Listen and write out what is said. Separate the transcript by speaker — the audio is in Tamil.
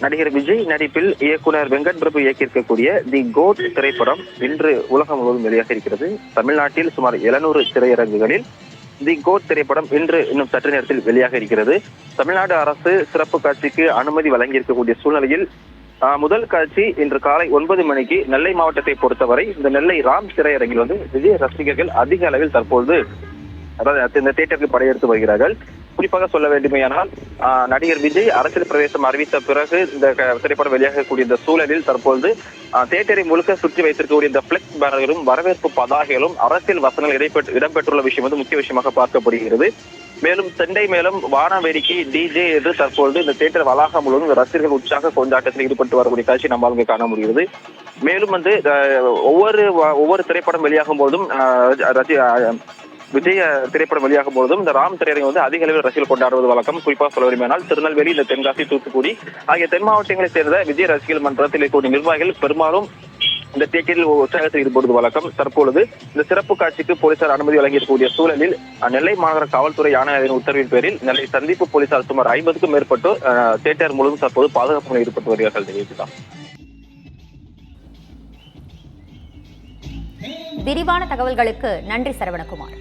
Speaker 1: நடிகர் விஜய் நடிப்பில் இயக்குனர் வெங்கட் பிரபு இயக்கியிருக்கக்கூடிய தி கோட் திரைப்படம் இன்று உலகம் முழுவதும் வெளியாக இருக்கிறது தமிழ்நாட்டில் சுமார் 700 திரையரங்குகளில் தி கோட் திரைப்படம் இன்று இன்னும் சற்று நேரத்தில் வெளியாக இருக்கிறது தமிழ்நாடு அரசு சிறப்பு காட்சிக்கு அனுமதி வழங்கியிருக்கக்கூடிய சூழ்நிலையில் ஆஹ், முதல் காட்சி இன்று காலை ஒன்பது மணிக்கு நெல்லை மாவட்டத்தை பொறுத்தவரை இந்த நெல்லை ராம் திரையரங்கில் வந்து விஜய் ரசிகர்கள் அதிக அளவில் தற்பொழுது அதாவது இந்த தியேட்டருக்கு படையெடுத்து வருகிறார்கள். குறிப்பாக சொல்ல வேண்டுமையானால் நடிகர் விஜய் அரசியல் பிரவேசம் அறிவித்த பிறகு இந்த திரைப்படம் வெளியாகக்கூடிய இந்த சூழலில் தற்போது தேட்டரை தியேட்டரை முழுக்க சுற்றி வைத்திருக்கக்கூடிய இந்த பிளெக்ஸ் பேனர்களும் வரவேற்பு பதாகைகளும் அரசியல் வசனங்கள் இடம்பெற்று இடம்பெற்றுள்ள விஷயம் வந்து முக்கிய விஷயமாக பார்க்கப்படுகிறது. மேலும் செண்டை மேலும் வான வேடிக்கை டிஜே என்று தற்பொழுது இந்த தேட்டர் வளாகம் முழுவதும் ரசிகர்கள் உற்சாக கொண்டாட்டத்தில் ஈடுபட்டு வரக்கூடிய காட்சி நம்மால் இங்கே காண முடிகிறது. மேலும் வந்து ஒவ்வொரு ஒவ்வொரு திரைப்படம் வெளியாகும் போதும் அஹ், விஜய் திரைப்படம் வெளியாகும் போதும் இந்த ராம் திரையரங்கம் வந்து அதிக அளவில் ரசிகர்கள் கொண்டாடுவது வழக்கம். குறிப்பாக சொல்ல விரும்பினால் திருநெல்வேலி இந்த தென்காசி தூத்துக்குடி ஆகிய தென் மாவட்டங்களைச் சேர்ந்த விஜய் ரசிகர்கள் மன்றத்தில் இருக்கக்கூடிய நிர்வாகிகள் பெரும்பாலும் இந்த தியேட்டரில் உற்சாகத்தில் ஈடுபடுவது வழக்கம். தற்பொழுது இந்த சிறப்பு காட்சிக்கு போலீசார் அனுமதி வழங்கியிருக்கக்கூடிய சூழலில் நெல்லை மாநகர காவல்துறை ஆணையரின் உத்தரவின் பேரில் நெல்லை சந்திப்பு போலீசார் சுமார் ஐம்பதுக்கும் மேற்பட்டோர் தேட்டர் முழுவதும் தற்போது பாதுகாப்பு ஈடுபட்டு வருகிறார்கள் தெரிவித்துள்ளார்
Speaker 2: விரிவான தகவல்களுக்கு நன்றி சரவணகுமார்.